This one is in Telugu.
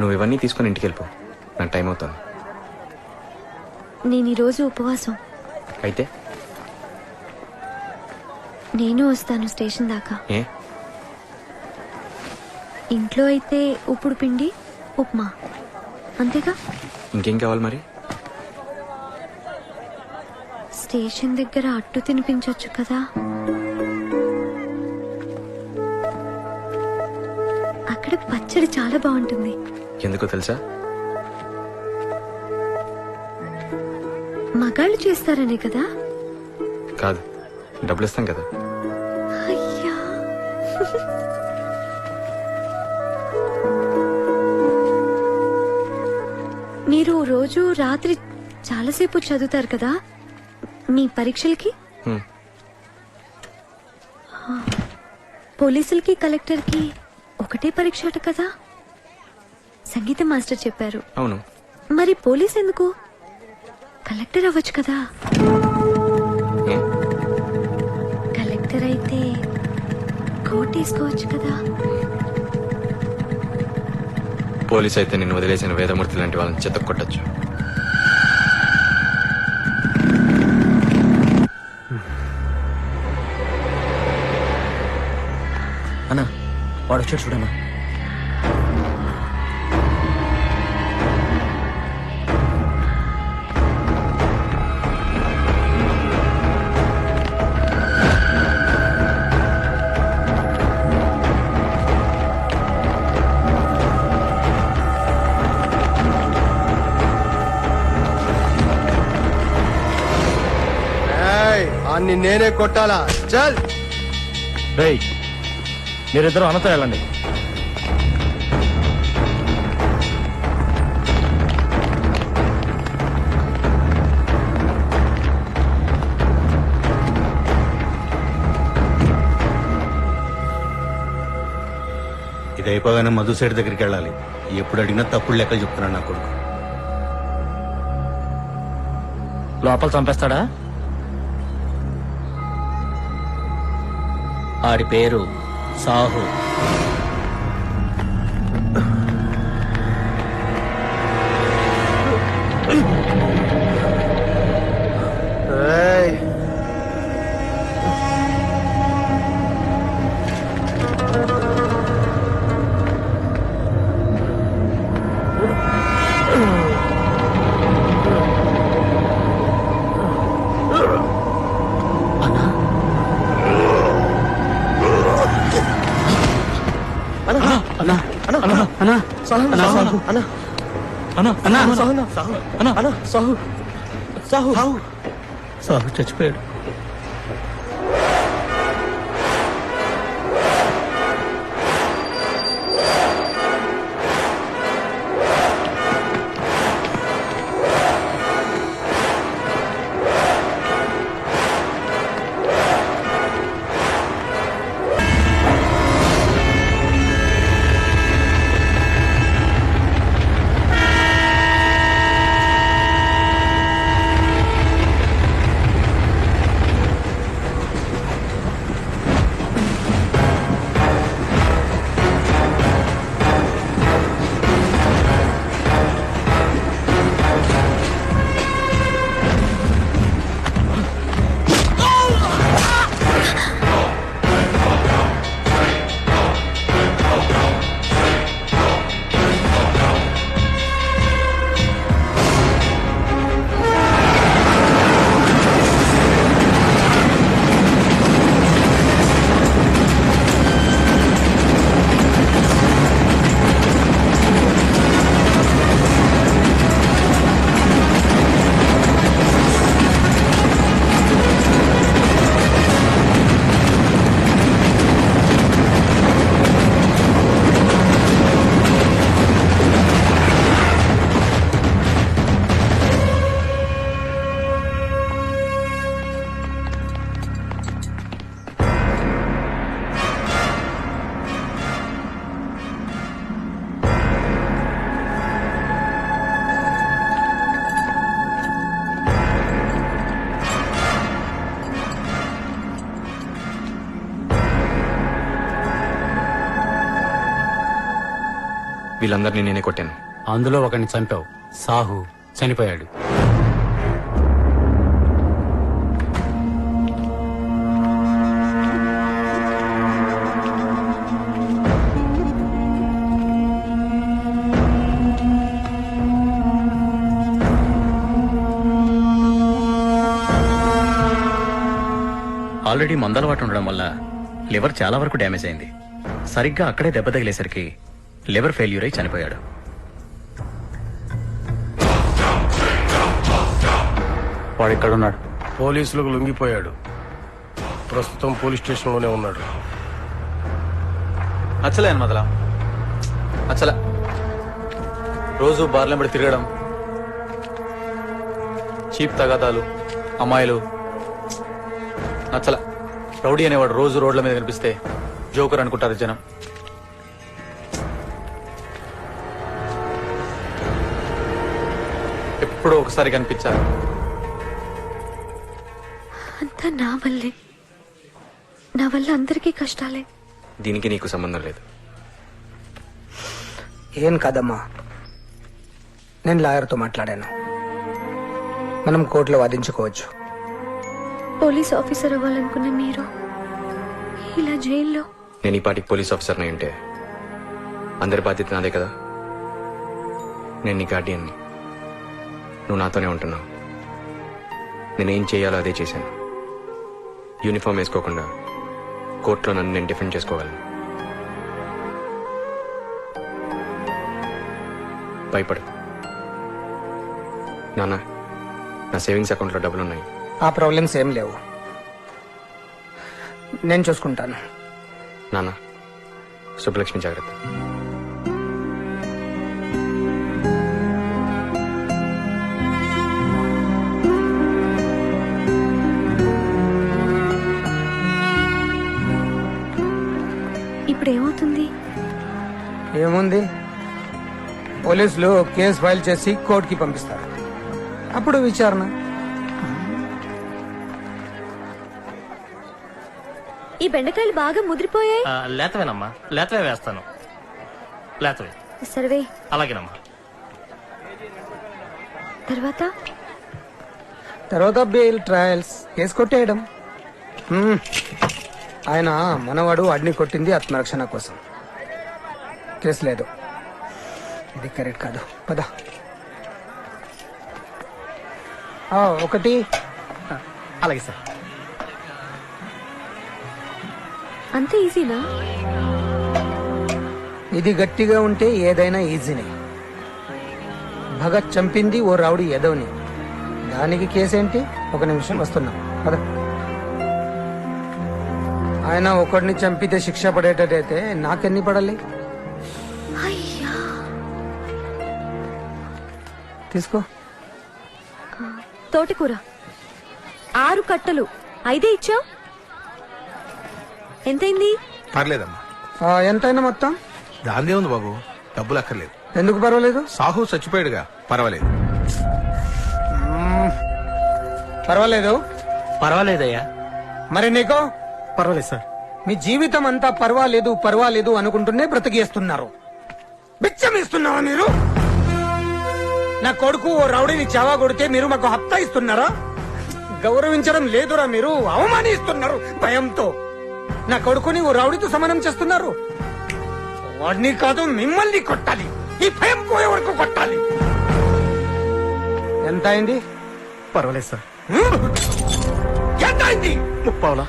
నువ్వు ఇవన్నీ తీసుకొని ఇంటికి వెళ్ళిపో నాకు టైం అవుతుంది. నేను ఈరోజు ఉపవాసం. అయితే? నేను వస్తాను స్టేషన్ దాకా. ఏ? ఇంట్లో అయితే ఉప్పుడు పిండి ఉప్మా. అంతేగా? ఇంకేం కావాలి మరి? స్టేషన్ దగ్గర అట్టు తినిపించొచ్చు కదా. అక్కడ పచ్చడి చాలా బాగుంటుంది. ఎందుకో తెలుసా? మగాళ్ళు చేస్తారనే కదా? కాదు డబ్బులు ఇస్తాం కదా. అయ్యా. మీరు రోజు రాత్రి చాలాసేపు చదువుతారు కదా? మీ పరీక్షలకి? హ్మ్. పోలీసులకి కలెక్టర్కి ఒకటే పరీక్ష అట కదా? సంగీత మాస్టర్ చెప్పారు. అవును. మరి పోలీస్ ఎందుకు? కలెక్టర్ అవ్వచ్చు కదా. కలెక్టర్ అయితే కోట్ వేసుకోవచ్చు కదా. పోలీస్ అయితే నిన్ను వదిలేసిన వేదమూర్తి లాంటి వాళ్ళని చెత్త కొట్టచ్చు. అన్నా వాడు వచ్చాడు చూడన్నా నేనే కొట్టాలా? చల్! రేయ్ మీరిద్దరు అన్నతో వెళ్ళండి. ఇది అయిపోగానే మధు సైడ్ దగ్గరికి వెళ్ళాలి. ఎప్పుడు అడిగినా తప్పుడు లెక్కలు చెప్తున్నాను నా కొడుకు. లోపల చంపేస్తాడా? ఆడి పేరు సాహు. అన్నా అన్నా సాహు, అన్నా, సాహు. అన్నా, అన్నా అన్నా. సాహు, అన్నా. అన్నా, సాహు, సాహు, సాహు చచ్చిపోయాడు. వీళ్ళందరినీ నేనే కొట్టాను. అందులో ఒకరిని చంపావు. సాహు చనిపోయాడు. ఆల్రెడీ మందలవాటు ఉండడం వల్ల లివర్ చాలా వరకు డ్యామేజ్ అయింది. సరిగ్గా అక్కడే దెబ్బ తగిలేసరికి లివర్ ఫెయిల్యూర్ అయి చనిపోయాడు. వాడు ఇక్కడ ఉన్నాడు పోలీసులకు లొంగిపోయాడు. ప్రస్తుతం పోలీస్ స్టేషన్లోనే ఉన్నాడు. నచ్చలే మొదల నచ్చలే. రోజు బార్లెంబడి తిరగడం. చీప్ తగాదాలు అమ్మాయిలు. నచ్చల. రౌడీ అనేవాడు రోజు రోడ్ల మీద కనిపిస్తే జోకర్ అనుకుంటారు జనం. ఎప్పుడో ఒకసారి కనిపించారు. అంతా నా వల్లే. నా వల్ల అందరికీ కష్టాలే. దీనికి నీకు సంబంధం లేదు. ఏం కాదమ్మా? నేను లాయర్తో మాట్లాడాను. మనం కోర్టులో వాదించుకోవచ్చు. పోలీస్ ఆఫీసర్ అవ్వాలనుకున్న మీరు ఇలా జైల్లో? నేను ఈ పాటికి పోలీస్ ఆఫీసర్ని అయి ఉంటే అందరి బాధ్యత నాదే కదా? నేను నీ గార్డియన్ని నువ్వు నాతోనే ఉంటున్నావు. నేనేం చేయాలో అదే చేశాను. యూనిఫామ్ వేసుకోకుండా కోర్టులో నన్ను నేను డిఫెండ్ చేసుకోగలను. భయపడు. నాన్న నా సేవింగ్స్ అకౌంట్లో డబ్బులు ఉన్నాయి ఆ ప్రాబ్లమ్స్ ఏం లేవు. నేను చూసుకుంటాను. నాన్న సుబ్బలక్ష్మి జాగ్రత్త. ఇప్పుడు ఏమవుతుంది ఏముంది? పోలీసులు కేసు ఫైల్ చేసి కోర్టుకి పంపిస్తారు. అప్పుడు విచారణ. ఈ బెండకాయలు బాగా ముదిరిపోయాయి. లేతవేనమ్మా. లేతవే వేస్తాను. లేతవే. సర్వే. అలాగేనమ్మా. తర్వాత? తర్వాత బెయిల్ ట్రయల్స్ కేసు కొట్టేయడం. హ్మ్. ఆయన మనవాడు అడ్ని కొట్టింది ఆత్మరక్షణ కోసం. కేసు లేదు. ఇది కరెక్ట్ కాదు. పద. ఆ, ఒకటి. అలాగే సార్. అంత ఈజీనా? ఇది గట్టిగా ఉంటే ఏదైనా ఈజీనే. భగత్ చంపింది ఓ రౌడీ ఎదవని దానికి కేసేంటి? ఒక నిమిషం వస్తున్నా. పద. ఆయన ఒకడిని చంపితే శిక్ష పడేటట్టయితే నాకెన్ని పడాలి? అయ్యా. తీసుకో. తోటకూర. ఆరు కట్టలు. ఐదే ఇచ్చావు? ఎంతైంది? పర్లేదమ్మా. ఆ, ఎంతైనా మొత్తం? దాందే ఉంది బాబు. డబ్బులు అక్కర్లేదు. ఎందుకు పర్వాలేదు? సాహు చచ్చిపోయాడుగా. పర్వాలేదు. పర్వాలేదు. పర్వాలేదయ్యా. మరి నీకో? పర్వాలేదు సార్. మీ జీవితం అంతా పర్వాలేదు పర్వాలేదు అనుకుంటూనే బ్రతికేస్తున్నారు. బిచ్చం ఇస్తున్నారా మీరు? నా కొడుకు ఓ రౌడీని చావా కొడితే మీరు మాకు హప్తా ఇస్తున్నారా? గౌరవించడం లేదురా మీరు అవమానిస్తున్నారు భయంతో. నా కొడుకుని ఓ రౌడీతో సమానం చేస్తున్నారు. వాడిని కాదు మిమ్మల్ని కొట్టాలి. ఈ భయం పోయే వరకు కొట్టాలి. ఎంత అయింది పర్వాలేదు సార్? ఎంత అయింది ముప్పావులా?